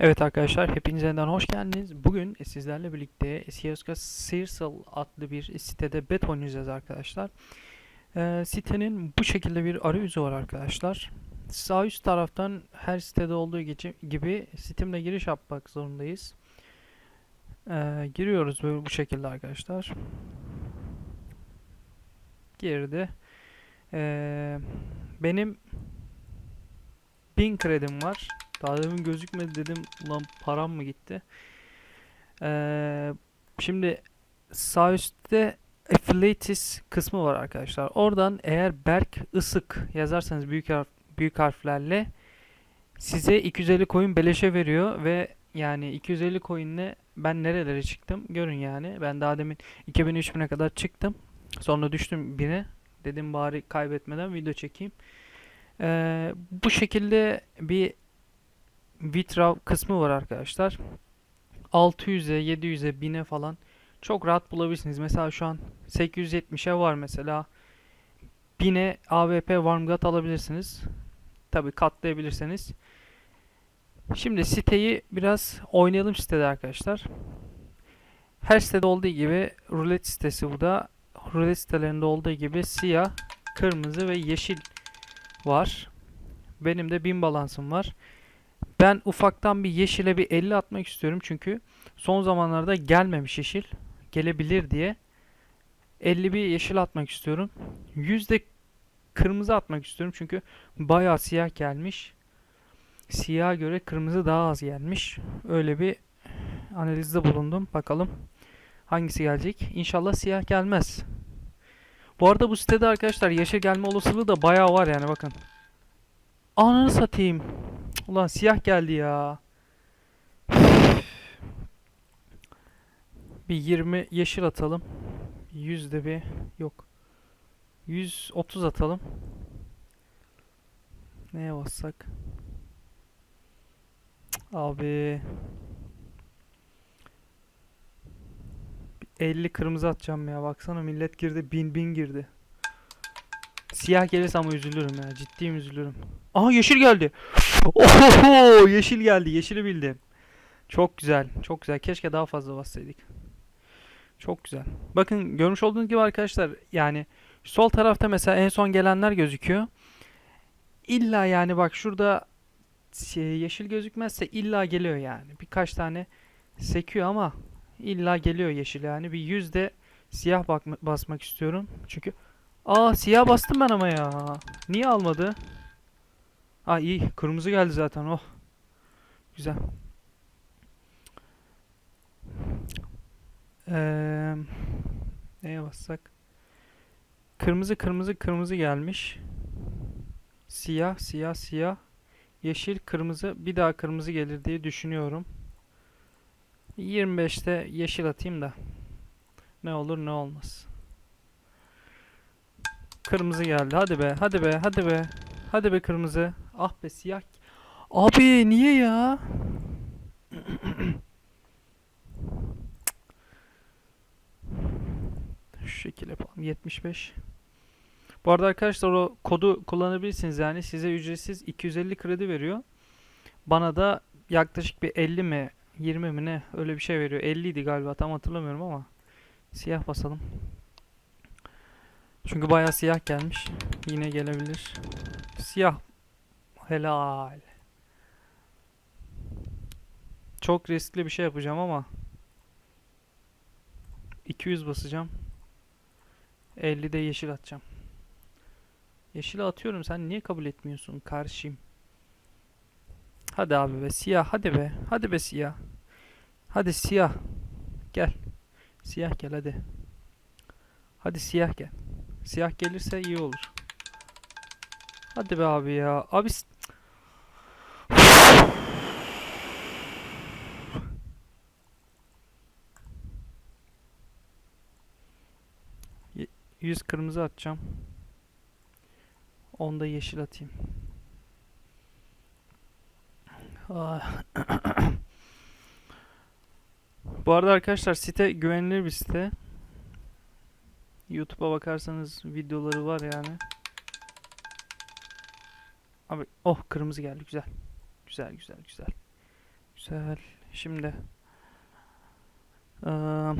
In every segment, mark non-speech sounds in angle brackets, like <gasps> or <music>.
Evet arkadaşlar hepiniz yeniden hoş geldiniz. Bugün sizlerle birlikte Siyerska Searsal adlı bir sitede bet oynayacağız arkadaşlar. Ee, sitenin bu şekilde bir arayüzü var arkadaşlar. Sağ üst taraftan her sitede olduğu gibi, Steam'le giriş yapmak zorundayız. Ee, giriyoruz böyle bu şekilde arkadaşlar. Girdi. Ee, benim 1000 kredim var. Daha demin gözükmedi dedim. Ulan param mı gitti? Ee, şimdi sağ üstte affiliates kısmı var arkadaşlar. Oradan eğer Berk Isık yazarsanız büyük harf, büyük harflerle size 250 coin beleşe veriyor ve yani 250 coin'le ben nerelere çıktım görün yani. Ben daha demin 2000-3000'e kadar çıktım. Sonra düştüm bine. Dedim bari kaybetmeden video çekeyim. Ee, bu şekilde bir Vitrav kısmı var arkadaşlar. 600'e, 700'e, 1000'e falan çok rahat bulabilirsiniz. Mesela şu an 870'e var mesela. 1000'e AWP Warmgat alabilirsiniz. Tabi katlayabilirseniz. Şimdi siteyi biraz oynayalım sitede arkadaşlar. Her sitede olduğu gibi rulet sitesi bu da. Rulet sitelerinde olduğu gibi siyah, kırmızı ve yeşil var. Benim de 1000 balansım var. Ben ufaktan bir yeşile bir 50 atmak istiyorum çünkü son zamanlarda gelmemiş yeşil. Gelebilir diye 51 yeşil atmak istiyorum. Yüzde kırmızı atmak istiyorum çünkü bayağı siyah gelmiş. Siyaha göre kırmızı daha az gelmiş. Öyle bir analizde bulundum. Bakalım hangisi gelecek. İnşallah siyah gelmez. Bu arada bu sitede arkadaşlar yeşil gelme olasılığı da bayağı var yani bakın. Ananı satayım. Ulan siyah geldi ya. Bir 20 yeşil atalım. Yüzde bir yok. 130 atalım. Neye bassak? Abi. Bir 50 kırmızı atacağım ya. Baksana millet girdi. Bin bin girdi. Siyah gelirse ama üzülürüm ya. Ciddiyim üzülürüm. Aha yeşil geldi. Oho yeşil geldi. Yeşili bildim. Çok güzel. Çok güzel. Keşke daha fazla bassaydık. Çok güzel. Bakın görmüş olduğunuz gibi arkadaşlar yani sol tarafta mesela en son gelenler gözüküyor. İlla yani bak şurada şey, yeşil gözükmezse illa geliyor yani. Birkaç tane sekiyor ama illa geliyor yeşil yani. Bir yüzde siyah bakma, basmak istiyorum. Çünkü aa siyah bastım ben ama ya. Niye almadı? Aa iyi. Kırmızı geldi zaten. Oh. Güzel. Eee neye bassak? Kırmızı kırmızı kırmızı gelmiş. Siyah siyah siyah. Yeşil kırmızı bir daha kırmızı gelir diye düşünüyorum. 25'te yeşil atayım da. Ne olur ne olmaz. Kırmızı geldi. Hadi be hadi be hadi be. Hadi be kırmızı. Ah be siyah. Abi niye ya? <clears throat> Şu şekil yapalım. 75. Bu arada arkadaşlar o kodu kullanabilirsiniz yani size ücretsiz 250 kredi veriyor. Bana da yaklaşık bir 50 mi 20 mi ne öyle bir şey veriyor. 50 idi galiba tam hatırlamıyorum ama siyah basalım. Çünkü bayağı siyah gelmiş. Yine gelebilir. Siyah. Helal. Çok riskli bir şey yapacağım ama 200 basacağım. 50 de yeşil atacağım. Yeşil atıyorum. Sen niye kabul etmiyorsun karşıyım? Hadi abi be siyah. Hadi be. Hadi be siyah. Hadi siyah. Gel. Siyah gel hadi. Hadi siyah gel. Siyah gelirse iyi olur. Hadi be abi ya. Abi 100 kırmızı atacağım. Onda yeşil atayım. Ah. <coughs> Bu arada arkadaşlar site güvenilir bir site. YouTube'a bakarsanız videoları var yani. Abi oh kırmızı geldi güzel. Güzel güzel güzel. Güzel. Şimdi. Eee,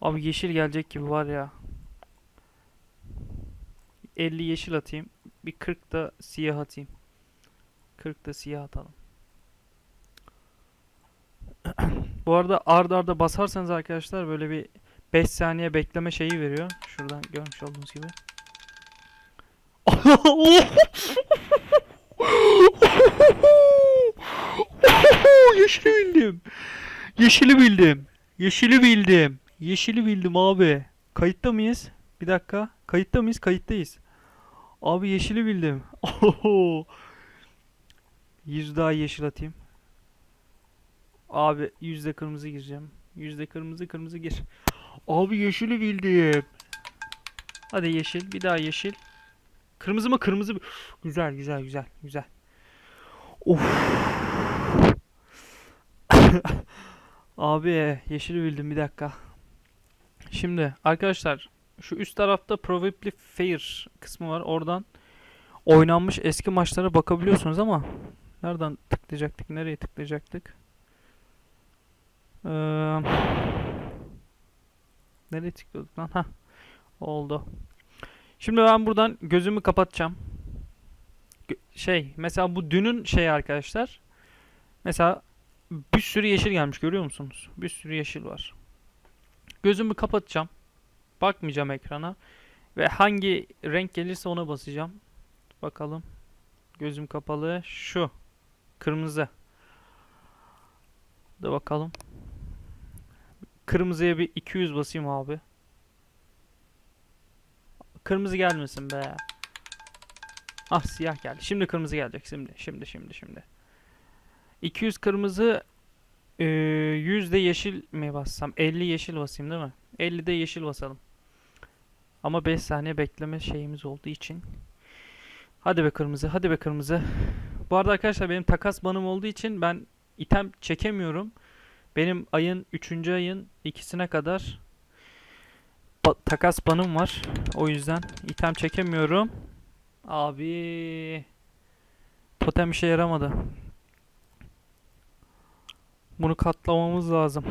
abi yeşil gelecek gibi var ya. 50 yeşil atayım. Bir 40 da siyah atayım. 40 da siyah atalım. <clears throat> Bu arada ard arda basarsanız arkadaşlar böyle bir 5 saniye bekleme şeyi veriyor. Şuradan görmüş olduğunuz gibi. <laughs> Yeşili bildim. Yeşili bildim. Yeşili bildim. Yeşili bildim abi. Kayıtta mıyız? Bir dakika. Kayıtta mıyız? Kayıttayız. Abi yeşili bildim. <laughs> Oho. Yüz daha yeşil atayım. Abi yüzde kırmızı gireceğim. Yüzde kırmızı kırmızı gir. Abi yeşili bildim. Hadi yeşil. Bir daha yeşil. Kırmızı mı? Kırmızı mı? <gasps> Güzel güzel güzel güzel. Of. <laughs> Abi yeşili bildim bir dakika. Şimdi arkadaşlar şu üst tarafta Probably Fair kısmı var. Oradan oynanmış eski maçlara bakabiliyorsunuz ama nereden tıklayacaktık? Nereye tıklayacaktık? Ee, nereye tıklıyorduk lan? Hah. Oldu. Şimdi ben buradan gözümü kapatacağım. Şey, mesela bu dünün şey arkadaşlar. Mesela bir sürü yeşil gelmiş görüyor musunuz? Bir sürü yeşil var. Gözümü kapatacağım. Bakmayacağım ekrana. Ve hangi renk gelirse ona basacağım. Bakalım. Gözüm kapalı. Şu. Kırmızı. Da bakalım. Kırmızıya bir 200 basayım abi. Kırmızı gelmesin be. Ah siyah geldi. Şimdi kırmızı gelecek. Şimdi, şimdi, şimdi, şimdi. 200 kırmızı eee 100 de yeşil mi bassam? 50 yeşil basayım değil mi? 50 de yeşil basalım. Ama 5 saniye bekleme şeyimiz olduğu için. Hadi be kırmızı, hadi be kırmızı. Bu arada arkadaşlar benim takas banım olduğu için ben item çekemiyorum. Benim ayın 3. ayın ikisine kadar ba- takas banım var. O yüzden item çekemiyorum. Abi totem işe yaramadı. Bunu katlamamız lazım.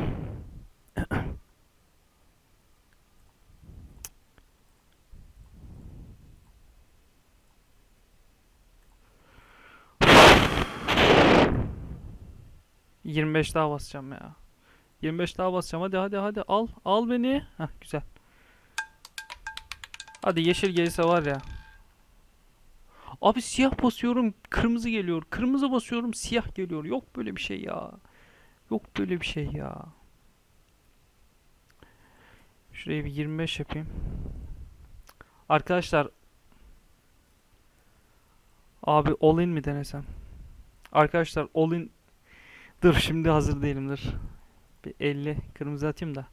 ...25 daha basacağım ya. 25 daha basacağım. Hadi hadi hadi al. Al beni. Heh güzel. Hadi yeşil gelirse var ya. Abi siyah basıyorum. Kırmızı geliyor. Kırmızı basıyorum. Siyah geliyor. Yok böyle bir şey ya. Yok böyle bir şey ya. Şuraya bir 25 yapayım. Arkadaşlar Abi all in mi denesem? Arkadaşlar all in Dur şimdi hazır değilim dur. Bir 50 kırmızı atayım da.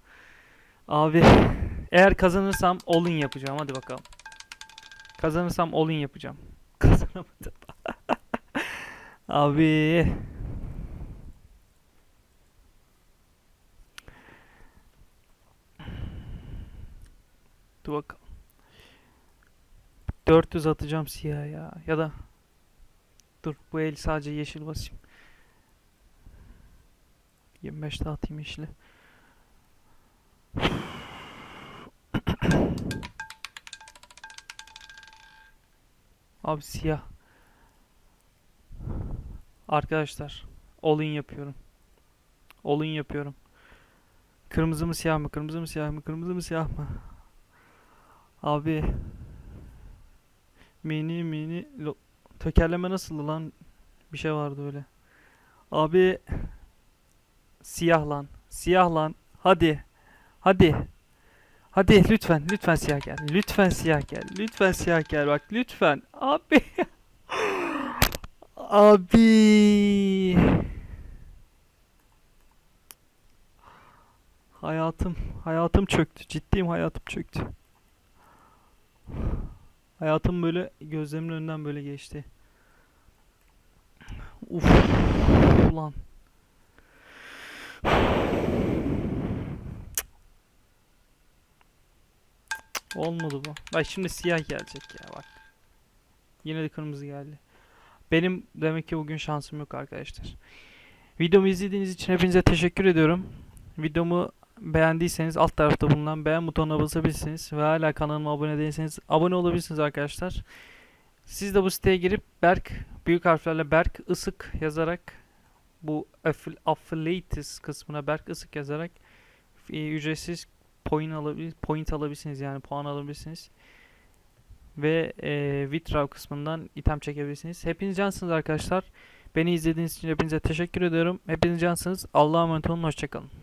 Abi eğer kazanırsam all in yapacağım hadi bakalım. Kazanırsam all in yapacağım. <laughs> Kazanamadım. <laughs> Abi Dur bakalım. 400 atacağım siyah ya. Ya da dur bu el sadece yeşil basayım. 25 daha atayım yeşili. <clears throat> Abi siyah. Arkadaşlar all in yapıyorum. All in yapıyorum. Kırmızı mı siyah mı? Kırmızı mı siyah mı? Kırmızı mı siyah mı? Abi mini mini lo- tekerleme nasıldı lan? Bir şey vardı öyle. Abi siyah lan. Siyah lan. Hadi. Hadi. Hadi lütfen lütfen siyah gel. Lütfen siyah gel. Lütfen siyah gel bak lütfen. Abi. <laughs> Abi. Hayatım hayatım çöktü. Ciddiyim hayatım çöktü. Hayatım böyle gözlerimin önünden böyle geçti. Uf ulan. Olmadı bu. Bak şimdi siyah gelecek ya bak. Yine de kırmızı geldi. Benim demek ki bugün şansım yok arkadaşlar. Videomu izlediğiniz için hepinize teşekkür ediyorum. Videomu beğendiyseniz alt tarafta bulunan beğen butonuna basabilirsiniz ve hala kanalıma abone değilseniz abone olabilirsiniz arkadaşlar. Siz de bu siteye girip Berk büyük harflerle Berk Isık yazarak bu affil- affiliates kısmına Berk Isık yazarak e, ücretsiz point alabilir point alabilirsiniz yani puan alabilirsiniz. Ve e, Vitrav kısmından item çekebilirsiniz. Hepiniz cansınız arkadaşlar. Beni izlediğiniz için hepinize teşekkür ediyorum. Hepiniz cansınız. Allah'a emanet olun. Hoşçakalın.